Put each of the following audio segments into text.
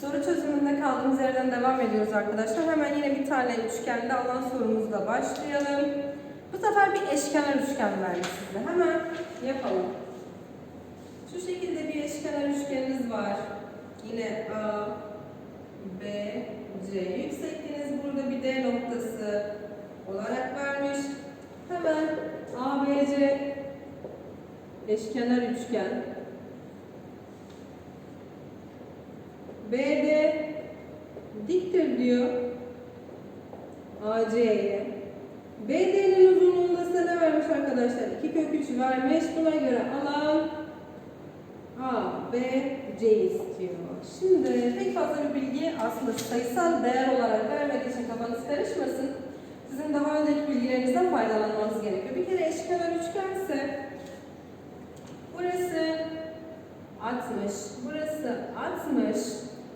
Soru çözümünde kaldığımız yerden devam ediyoruz arkadaşlar. Hemen yine bir tane üçgende alan sorumuzla başlayalım. Bu sefer bir eşkenar üçgen vermiş size. Hemen yapalım. Şu şekilde bir eşkenar üçgeniniz var. Yine A, B, C. Yüksekliğiniz burada bir D noktası olarak vermiş. Hemen A, B, C eşkenar üçgen. BD diyor AC'ye. BD'nin uzunluğunda size ne vermiş arkadaşlar? 2 kök 3 vermiş. Buna göre alan A, B, C istiyor. Şimdi pek fazla bir bilgi aslında sayısal değer olarak vermediği için kafanız karışmasın. Sizin daha önceki bilgilerinizden faydalanmanız gerekiyor. Bir kere eşkenar üçgense burası 60, burası 60,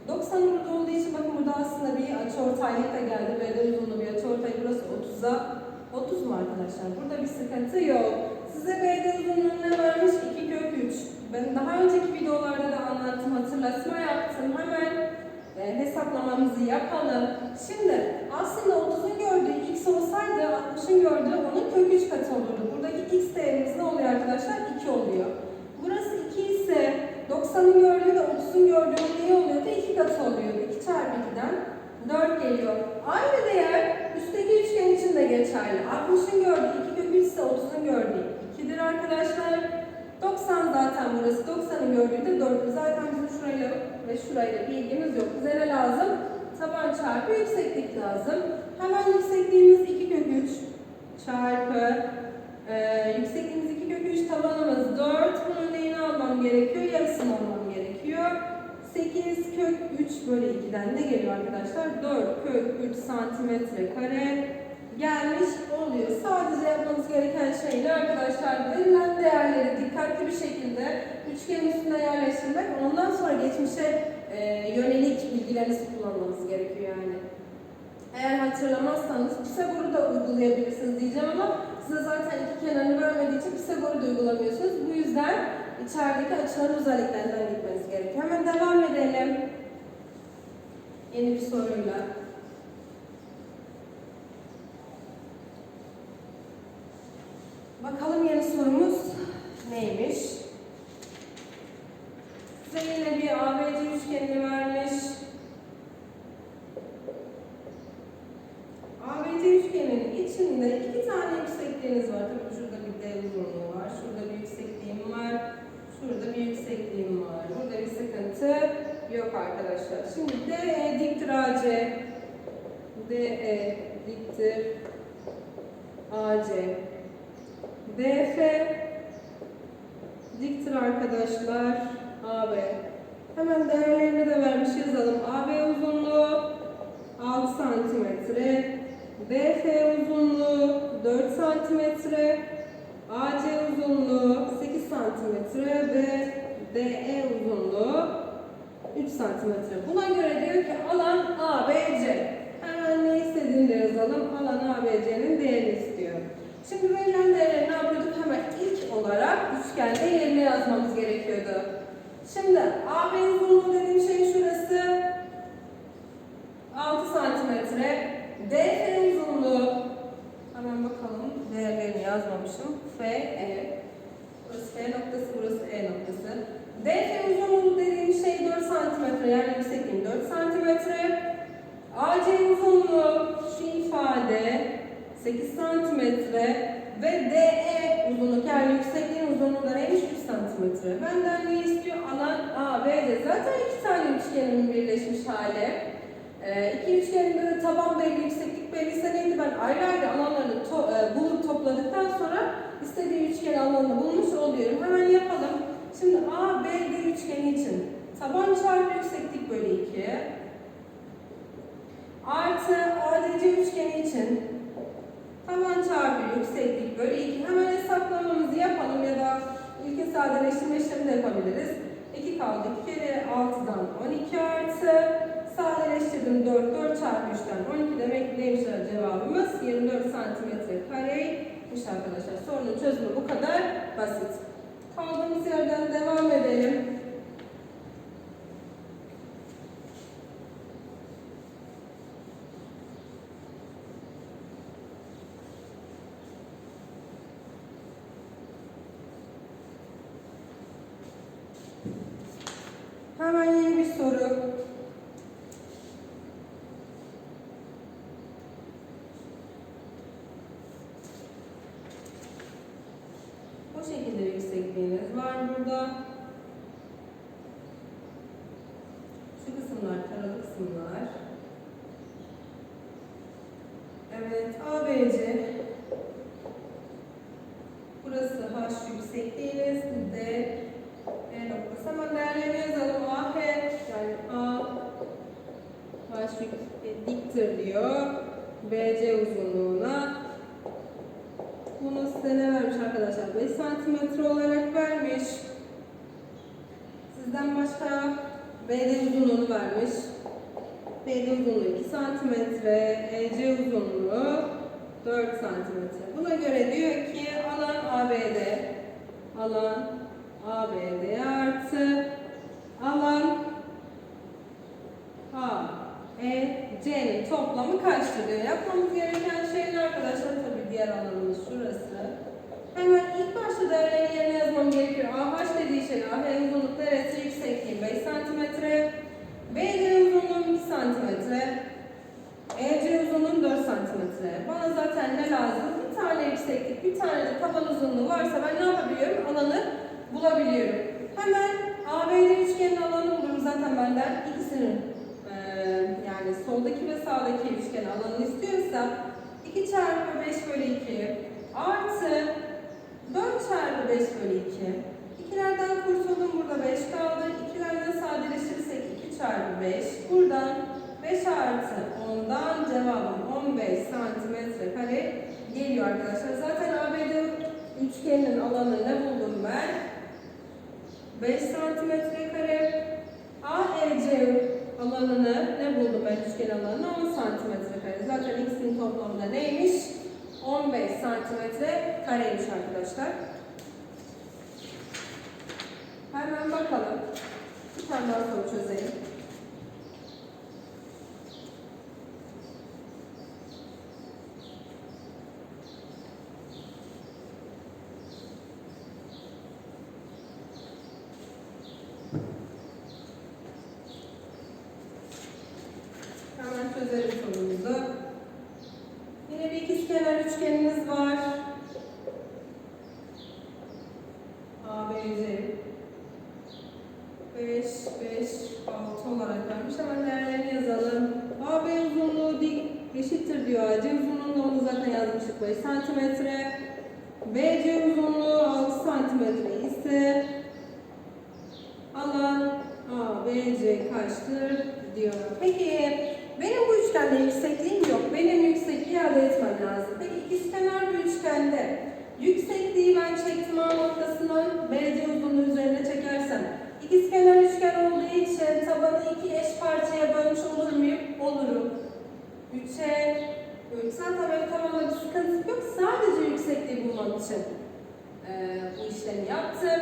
90 burada olduğu için bakın burada aslında bir açıortaylık da geldi. B'de uzunluğu bir açıortay. Burası 30'a 30 mu arkadaşlar? Burada bir sıkıntı yok. Size B'de uzunluğunu ne vermiş? 2 kök 3. Ben daha önceki videolarda da anlattım. Hatırlatma yaptım. Hemen e, hesaplamamızı yapalım. Şimdi aslında 30'un gördüğü x olsaydı 60'ın gördüğü onun kök 3 katı olurdu. Buradaki x değerimiz ne oluyor arkadaşlar? 2 oluyor. Burası 2 ise 90'ın gördüğü de 30'un gördüğü ne oluyordu? 2 katı oluyordu. 2 çarpı 2'den 4 geliyor. Aynı değer üstteki üçgen için de geçerli. 60'ın gördüğü 2 kök 3 ise 30'un gördüğü 2'dir arkadaşlar. 90 zaten burası. 90'ın gördüğü de 4'tür. Zaten bizim şurayla ve şurayla bir ilgimiz yok. Bize ne lazım? Taban çarpı yükseklik lazım. Hemen yüksekliğimiz 2 kök 3 çarpı 12'den ne geliyor arkadaşlar? 4 kök 3 santimetre kare gelmiş oluyor. Sadece yapmanız gereken şey ne arkadaşlar? Verilen değerleri dikkatli bir şekilde üçgenin üstüne yerleştirmek. Ondan sonra geçmişe e, yönelik bilgilerinizi kullanmanız gerekiyor yani. Eğer hatırlamazsanız Pisagor'u da uygulayabilirsiniz diyeceğim ama size zaten iki kenarını vermediği için Pisagor'u da uygulamıyorsunuz. Bu yüzden içerideki açıların özelliklerinden gitmeniz gerekiyor. Hemen devam edelim. Yeni bir soruyla. Bakalım yeni sorumuz neymiş? Size yine bir ABC üçgenini vermiş. ABC üçgeninin içinde iki tane yüksekliğiniz var. Tabii şurada bir D uzunluğu var. Şurada bir yüksekliğim var. Şurada bir yüksekliğim var. Burada bir sıkıntı yok arkadaşlar. Şimdi DE diktir AC. DE diktir AC. DF diktir arkadaşlar AB. Hemen değerlerini de vermiş yazalım. AB uzunluğu 6 santimetre. BF uzunluğu 4 santimetre. AC uzunluğu 8 santimetre ve DE uzunluğu 3 santimetre. Buna göre diyor ki alan ABC. Hemen ne istediğini de yazalım. Alan ABC'nin değerini istiyor. Şimdi verilen değerleri ne yapıyorduk? Hemen ilk olarak üçgende yerine yazmamız gerekiyordu. Şimdi AB uzunluğu dediğim şey şurası. 6 santimetre. DF uzunluğu hemen bakalım. Değerlerini yazmamışım. F, E. Burası F noktası, burası E noktası. DF uzunluğu dediğim şey 4 santimetre. Yani yüksekliğim 4 santimetre. AC uzunluğu şu ifade 8 santimetre ve DE uzunluk yani yüksekliğin uzunluğu da neymiş? 3 santimetre. Benden ne istiyor? Alan ABD. Zaten iki tane üçgenin birleşmiş hali. Ee, iki üçgeninde de taban belli, yükseklik belliyse neydi? Ben ayrı ayrı alanlarını to e, bulup topladıktan sonra istediği üçgen alanını bulmuş oluyorum. bölüm 4, 4 çarpı 3'ten 12 demek neymiş cevabımız? 24 santimetre kareymiş arkadaşlar. Sorunun çözümü bu kadar basit. Kaldığımız yerden devam edelim. Hemen yeni bir soru. Bu şekilde yüksekliğiniz var burada. Şu kısımlar taralı kısımlar. Evet, ABC. Burası H yüksekliğiniz, D, E noktası. Hemen değerlerini yazalım. A, yani A, H e, diktir diyor. BC uzunluğuna. 50 santimetre olarak vermiş. Sizden başka BD uzunluğunu vermiş. BD uzunluğu 2 santimetre, EC uzunluğu 4 santimetre. Buna göre diyor ki alan ABD, alan ABD artı alan A, toplamı kaçtır diyor. Yapmamız varsa ben ne yapabiliyorum? Alanı bulabiliyorum. Hemen ABD üçgenin alanı bulurum zaten benden ikisinin eee, yani soldaki ve sağdaki üçgen alanını istiyorsa 2 çarpı 5 bölü 2 artı 4 çarpı 5 bölü 2 İkilerden kurtuldum burada 5 kaldı. İkilerden sadeleştirirsek 2 çarpı 5. Buradan 5 artı 10'dan cevabım 15 santimetre kare geliyor arkadaşlar. Zaten ABD üçgenin alanını ne buldum ben? 5 santimetre kare. AEC alanını ne buldum ben üçgen alanını? 10 santimetre kare. Zaten ikisinin toplamı da neymiş? 15 santimetre kareymiş arkadaşlar. Hemen bakalım. Bir tane daha soru çözelim. Hemen çözelim sorumuzu. Yine bir ikizkenar üçgenimiz var. ABC 5, 5, 6 olarak vermiş. Hemen değerlerini yazalım. AB uzunluğu dik eşittir diyor. AC uzunluğunu onu zaten yazmıştık 5 santimetre. BC uzunluğu 6 santimetre ise alan ABC kaçtır diyor. Peki benim bu üçgende yüksekliğim yok. Benim yüksekliği elde etmem lazım. Peki ikizkenar bir üçgende yüksekliği ben çektim A noktasından BC uzunluğu üzerine çekersem ikizkenar üçgen olduğu için tabanı iki eş parçaya bölmüş olur muyum? Olurum. 3'e 3. Zaten benim tamamda bir sıkıntı yok. Sadece yüksekliği bulmam için eee, bu işlemi yaptım.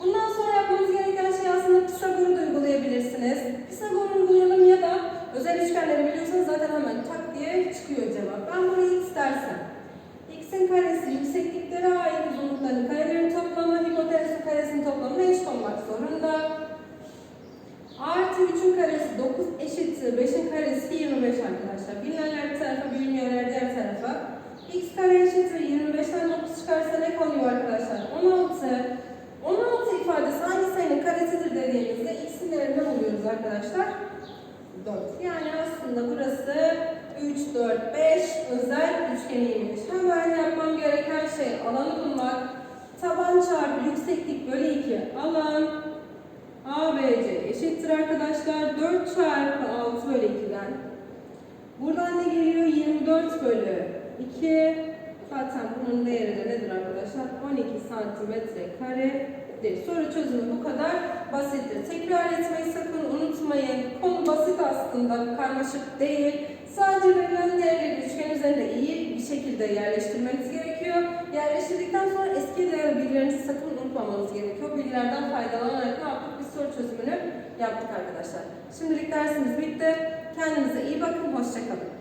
Bundan sonra yapmanız gereken şey aslında Pisagor'u da uygulayabilirsiniz. Pisagor uygulayalım ya da özel üçgenleri biliyorsanız zaten hemen tak diye çıkıyor cevap. Ben burayı x dersem, x'in karesi olmak zorunda. Artı 3'ün karesi 9 eşittir 5'in karesi 25 arkadaşlar. Bilinenler bir tarafa, bilinmeyenler diğer tarafa. x kare eşittir 25'ten 9 çıkarsa ne kalıyor arkadaşlar? 16. 16 ifadesi hangi sayının karesidir dediğimizde x'in değerini buluyoruz arkadaşlar. 4. Yani aslında burası 3, 4, 5 özel üçgeniymiş. Hemen yapmam gereken şey alanı bulmak. Taban çarpı yükseklik bölü 2 alan ABC eşittir arkadaşlar. 4 çarpı 6 bölü 2'den. Buradan ne geliyor? 24 bölü 2. Zaten bunun değeri de nedir arkadaşlar? 12 santimetre karedir. Soru çözümü bu kadar basittir. Tekrar etmeyi sakın unutmayın. Konu basit aslında, karmaşık değil. Sadece verilen değerleri üçgen üzerinde iyi bir şekilde yerleştirmeniz gerekiyor. Yerleştirdikten sonra bilgilerinizi sakın unutmamanız gerekiyor. Bilgilerden faydalanarak ne yaptık? Bir soru çözümünü yaptık arkadaşlar. Şimdilik dersimiz bitti. Kendinize iyi bakın. Hoşçakalın.